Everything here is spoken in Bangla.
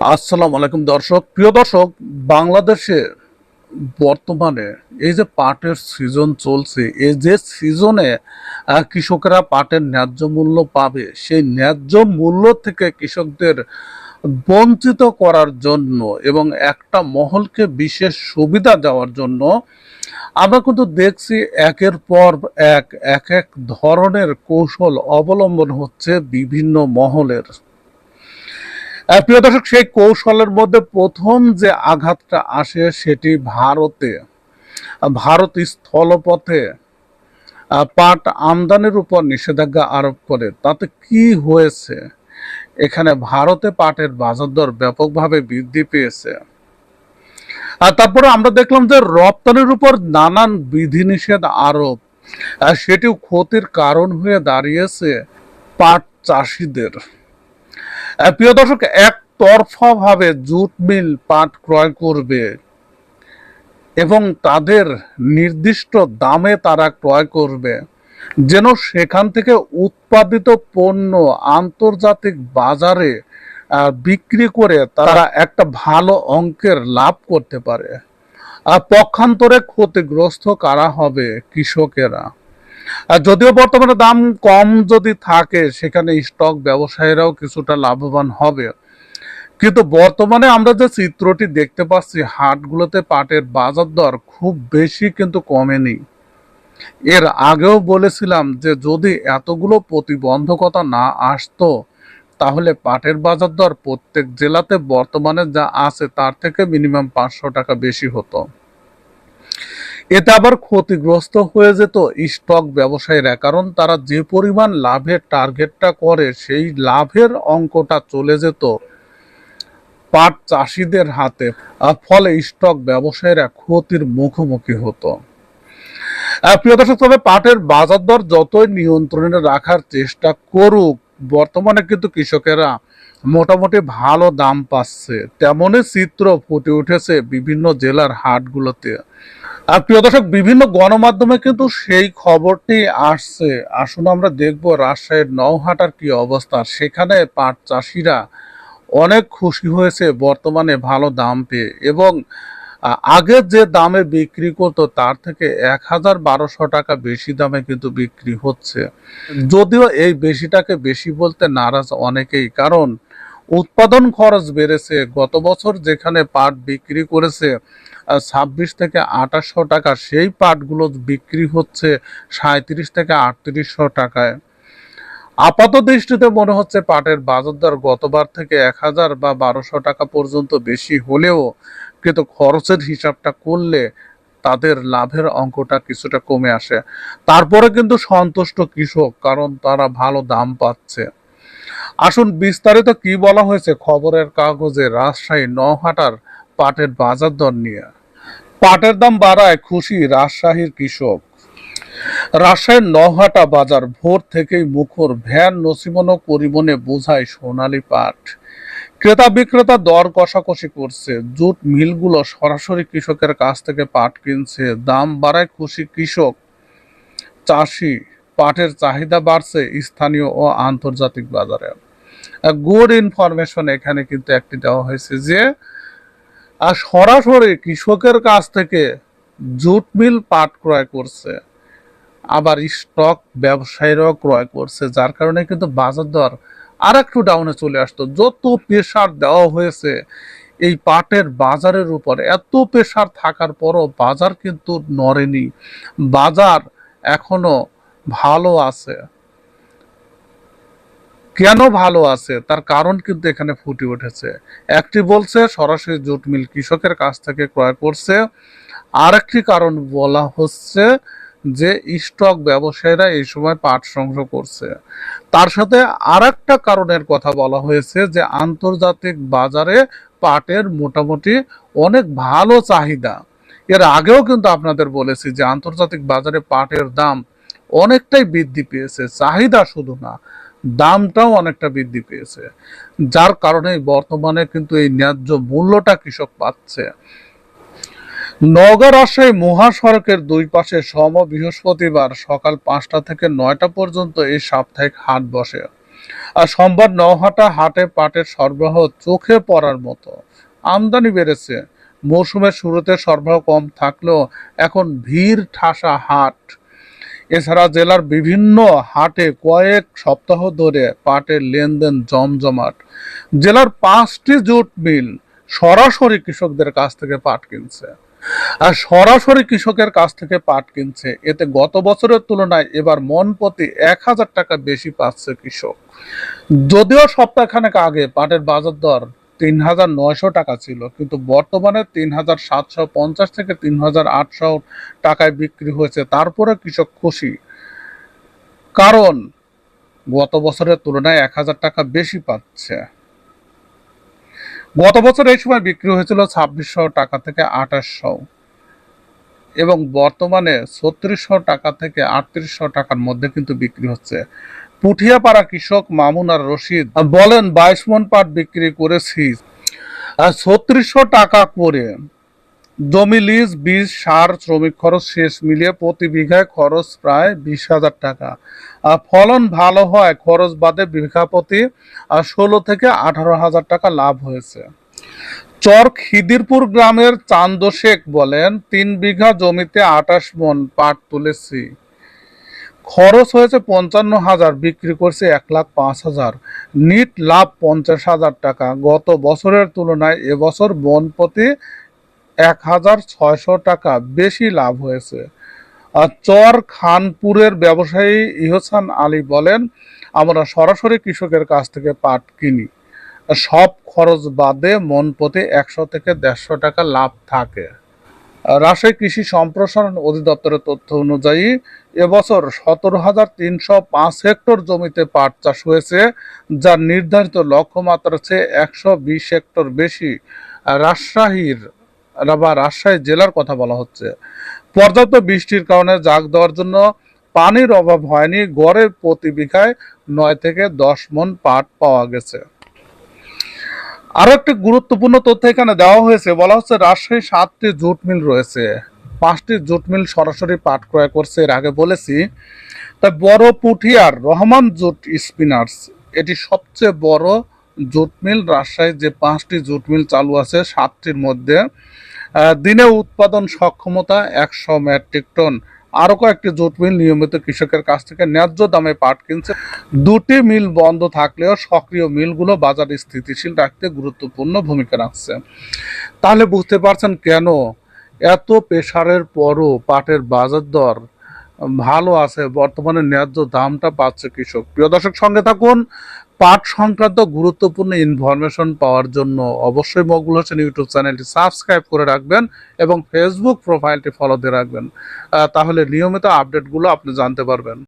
আসসালামু আলাইকুম দর্শক। প্রিয় দর্শক বাংলাদেশে বর্তমানে এই যে পাটের সিজন চলছে, এই যে সিজনে কৃষকেরা পাটের ন্যায্য মূল্য পাবে, সেই ন্যায্য মূল্য থেকে কৃষকদের বঞ্চিত করার জন্য এবং একটা মহলকে বিশেষ সুবিধা দেওয়ার জন্য আমরা কিন্তু দেখছি একের পর এক এক এক ধরনের কৌশল অবলম্বন হচ্ছে বিভিন্ন মহলের। প্রিয় দর্শক, সেই কৌশলের মধ্যে প্রথম যে আঘাতটা আসে সেটি ভারতে। ভারত স্থলপথে পাট আমদানির উপর নিষেধাজ্ঞা আরোপ করে। তাতে কি হয়েছে? এখানে ভারতে পাটের বাজার দর ব্যাপকভাবে বৃদ্ধি পেয়েছে। আর তারপরে আমরা দেখলাম যে রপ্তানির উপর নানান বিধিনিষেধ আরোপ। আর সেটিও ক্ষতির কারণ হয়ে দাঁড়িয়েছে পাট চাষিদের। প্রিয় দর্শক একতরফা ভাবে জুট মিল পাট ক্রয় করবে এবং তাদের নির্দিষ্ট দামে তারা ক্রয় করবে। যেন সেখান থেকে উৎপাদিত পণ্য আন্তর্জাতিক বাজারে বিক্রি করে তারা একটা ভালো অঙ্কের লাভ করতে পারে। পক্ষান্তরে ক্ষতিগ্রস্ত কারা হবে কৃষকেরা? যদিও বর্তমানে দাম কম যদি থাকে, সেখানে স্টক ব্যবসায়ীরাও কিছুটা লাভবান হবে। কিন্তু বর্তমানে আমরা যে চিত্রটি দেখতে পাচ্ছি, হাটগুলোতে পাটের বাজার দর খুব বেশি কিন্তু কমেনি। এর আগেও বলেছিলাম যে, যদি এতগুলো প্রতিবন্ধকতা না আসতো, তাহলে পাটের বাজার দর প্রত্যেক জেলাতে বর্তমানে যা আছে, তার থেকে মিনিমাম পাঁচশো টাকা বেশি হতো। এতে আবার ক্ষতিগ্রস্ত হয়ে যেত স্টক ব্যবসায়ীরা, কারণ তারা যে পরিমাণ লাভের টার্গেটটা করে, সেই লাভের অঙ্কটা চলে যেত পাট চাষিদের হাতে। ফলে স্টক ব্যবসায়ীরা ক্ষতির মুখোমুখি হতো। প্রিয় দর্শক, তবে পাটের বাজার দর যতই নিয়ন্ত্রণে রাখার চেষ্টা করুক, বর্তমানে কিন্তু কৃষকেরা মোটামুটি ভালো দাম পাচ্ছে। তেমনই চিত্র ফুটে উঠেছে বিভিন্ন জেলার হাটগুলোতে। আর প্রিয় দর্শক, বিভিন্ন গণমাধ্যমে কিন্তু সেই খবরটি আসছে। আসুন আমরা দেখব রাজশাহীর নওহাটার কি অবস্থা। সেখানে পাট চাষিরা অনেক খুশি হয়েছে, বর্তমানে ভালো দাম পেয়ে। এবং আগে যে দামে বিক্রি করতো, তার থেকে এক হাজার বারোশো টাকা বেশি দামে কিন্তু বিক্রি হচ্ছে। যদিও এই বেশিটাকে বেশি বলতে নারাজ অনেকেই। কারণ উৎপাদন খরচ বেড়েছে। গত বছর যেখানে পাট বিক্রি করেছে ছাব্বিশ থেকে আঠাশশো টাকা, সেই পাটগুলো বিক্রি হচ্ছে সাঁত্রিশ থেকে আটত্রিশশো টাকায়। আপাত দৃষ্টিতে মনে হচ্ছে পাটের বাজার দর গতবার থেকে এক হাজার বা বারোশো টাকা পর্যন্ত বেশি হলেও কিন্তু খরচের হিসাবটা করলে তাদের লাভের অঙ্কটা কিছুটা কমে আসে। তারপরে কিন্তু সন্তুষ্ট কৃষক, কারণ তারা ভালো দাম পাচ্ছে। আসুন বিস্তারিত কি বলা হয়েছে খবরের কাগজে রাজশাহী নহাটার পাটের বাজার দর নিয়ে। পাটের দাম বাড়ায় খুশি রাজশাহীর কৃষক। রাজশাহীর নহাটা বাজার ভোর থেকেই মুখর ভ্যান নসিমন ও পরিবহনে বোঝায় সোনালী পাট। ক্রেতা বিক্রেতা দর কষাকষি করছে। জুট মিলগুলো সরাসরি কৃষকের কাছ থেকে পাট কিনছে। দাম বাড়ায় খুশি কৃষক। চাষি পাটের চাহিদা বাড়ছে স্থানীয় ও আন্তর্জাতিক বাজারে। গুড ইনফরমেশন এখানে কিন্তু একটি দেওয়া হয়েছে যে আর সরাসরি কৃষকের কাছ থেকে জুট মিল পাট ক্রয় করছে, আবার স্টক ব্যবসায়ীরাও ক্রয় করছে, যার কারণে কিন্তু বাজার দর আর একটু ডাউনে চলে আসতো। যত প্রেশার দেওয়া হয়েছে, এই পাটের বাজারের উপর এত প্রেশার থাকার পরও বাজার কিন্তু নড়েনি। বাজার এখনও ভালো আছে। কেন ভালো আছে? তার কারণ কিন্তু এখানে ফুটে উঠেছে। একটি বলছে, সরাসরি জুট মিল কৃষকের কাছ থেকে ক্রয় করছে। আর একটি কারণ বলা হচ্ছে যে, স্টক ব্যবসায়ীরা এই সময় পাট সংগ্রহ করছে। তার সাথে আর একটা কারণের কথা বলা হয়েছে যে, আন্তর্জাতিক বাজারে পাটের মোটামুটি অনেক ভালো চাহিদা। এর আগেও কিন্তু আপনাদের বলেছি যে, আন্তর্জাতিক বাজারে পাটের দাম অনেকটাই বৃদ্ধি পেয়েছে, চাহিদা শুধু না, দামটাও অনেকটা বৃদ্ধি পেয়েছে। যার কারণে বর্তমানে কিন্তু এই ন্যায্য মূল্যটা কৃষক পাচ্ছে। নগর রাজশাহী মহাসড়কের দুই পাশে সম বৃহস্পতিবার সকাল পাঁচটা থেকে নয়টা পর্যন্ত এই সাপ্তাহিক হাট বসে। আর সোমবার নহাটা হাটে পাটের সরবরাহ চোখে পড়ার মতো। আমদানি বেড়েছে। মৌসুমের শুরুতে সরবরাহ কম থাকলেও এখন ভিড় ঠাসা হাট। এছাড়া জেলার বিভিন্ন হাটে কয়েক সপ্তাহ ধরে পাটের লেনদেন জমজমাট। জেলার পাঁচটি জুট মিল সরাসরি কৃষকদের কাছ থেকে পাট কিনছে। আর সরাসরি কৃষকের কাছ থেকে পাট কিনছে। এতে গত বছরের তুলনায় এবার মন প্রতি এক হাজার টাকা বেশি পাচ্ছে কৃষক। যদিও সপ্তাহখানেক আগে পাটের বাজার দর তিন হাজার নয়শো টাকা ছিল, কিন্তু বর্তমানে তিন হাজার সাতশো পঞ্চাশ থেকে তিন হাজার আটশো টাকায় বিক্রি হয়েছে। তারপরে কৃষক খুশি। কারণ গত বছরের তুলনায় এক হাজার টাকা বেশি পাচ্ছে। গত বছর এই সময় বিক্রি হয়েছিল ছাব্বিশশো টাকা থেকে আঠাশশো এবং বর্তমানে ছত্রিশশো টাকা থেকে আটত্রিশশো টাকার মধ্যে কিন্তু বিক্রি হচ্ছে। পুঠিয়াপাড়া কৃষক মামুন আর রশিদ বলেন, বাইশ মন পাট বিক্রি করেছি। ছত্রিশশো টাকা করে জমি লিজ, বীজ, সার, শ্রমিক খরচ শেষ মিলিয়ে প্রতি বিঘায় খরচ প্রায় বিশ হাজার টাকা। ফলন ভালো হয়, খরচ বাদে বিঘা প্রতি ষোলো থেকে আঠারো হাজার টাকা লাভ হয়েছে। চর খিদিরপুর গ্রামের চান্দ শেখ বলেন, তিন বিঘা জমিতে আটাশ মন পাট তুলেছি। খরচ হয়েছে পঞ্চান্ন হাজার, বিক্রি করছে এক লাখ পাঁচ হাজার। নিট লাভ পঞ্চাশ হাজার টাকা। গত বছরের তুলনায় এবছর বন প্রতি এক হাজার ছয়শো টাকা বেশি লাভ হয়েছে। চর খানপুরের ব্যবসায়ী ইহসান আলী বলেন, আমরা সরাসরি কৃষকের কাছ থেকে পাট কিনি। সব খরচ বাদে মন প্রতি একশো থেকে দেড়শো টাকা লাভ থাকে। রাজশাহী কৃষি সম্প্রসারণ অধিদপ্তরের তথ্য অনুযায়ী এবছর সতেরো হাজার তিনশো পাঁচ হেক্টর জমিতে পাট চাষ হয়েছে, যার নির্ধারিত লক্ষ্যমাত্রার চেয়ে একশো বিশ হেক্টর বেশি। রাজশাহীর বা রাজশাহী জেলার কথা বলা হচ্ছে। পর্যাপ্ত বৃষ্টির কারণে জাগ দেওয়ার জন্য পানির অভাব হয়নি, গড়ে প্রতি বিঘায় নয় থেকে দশ মন পাট পাওয়া গেছে। আরও একটি গুরুত্বপূর্ণ তথ্য এখানে দেওয়া হয়েছে, বলা হচ্ছে রাজশাহী সাতটি জুট মিল রয়েছে। পাঁচটি জুট মিল সরাসরি পাট ক্রয় করছে, এর আগে বলেছি। তাই বড় পুঠিয়ার রহমান জুট স্পিনার্স, এটি সবচেয়ে বড় জুট মিল। রাজশাহীর যে পাঁচটি জুট মিল চালু আছে, সাতটির মধ্যে দিনে উৎপাদন সক্ষমতা একশো মেট্রিক টন। আরও কয়েকটি জুট মিল নিয়মিত কৃষকের কাছ থেকে ন্যায্য দামে পাট কিনছে। দুটি মিল বন্ধ থাকলেও সক্রিয় মিলগুলো বাজার স্থিতিশীল রাখতে গুরুত্বপূর্ণ ভূমিকা রাখছে। তাহলে বুঝতে পারছেন কেন এত প্রেসারের পরও পাটের বাজার দর ভালো আছে, বর্তমানে ন্যায্য দামটা পাচ্ছে কৃষক। প্রিয় দর্শক, সঙ্গে থাকুন, পাট সংক্রান্ত গুরুত্বপূর্ণ ইনফরমেশন পাওয়ার জন্য অবশ্যই মকবুল হোসেন ইউটিউব চ্যানেলটি সাবস্ক্রাইব করে রাখবেন এবং ফেসবুক প্রোফাইলটি ফলো দিয়ে রাখবেন। তাহলে নিয়মিত আপডেটগুলো আপনি জানতে পারবেন।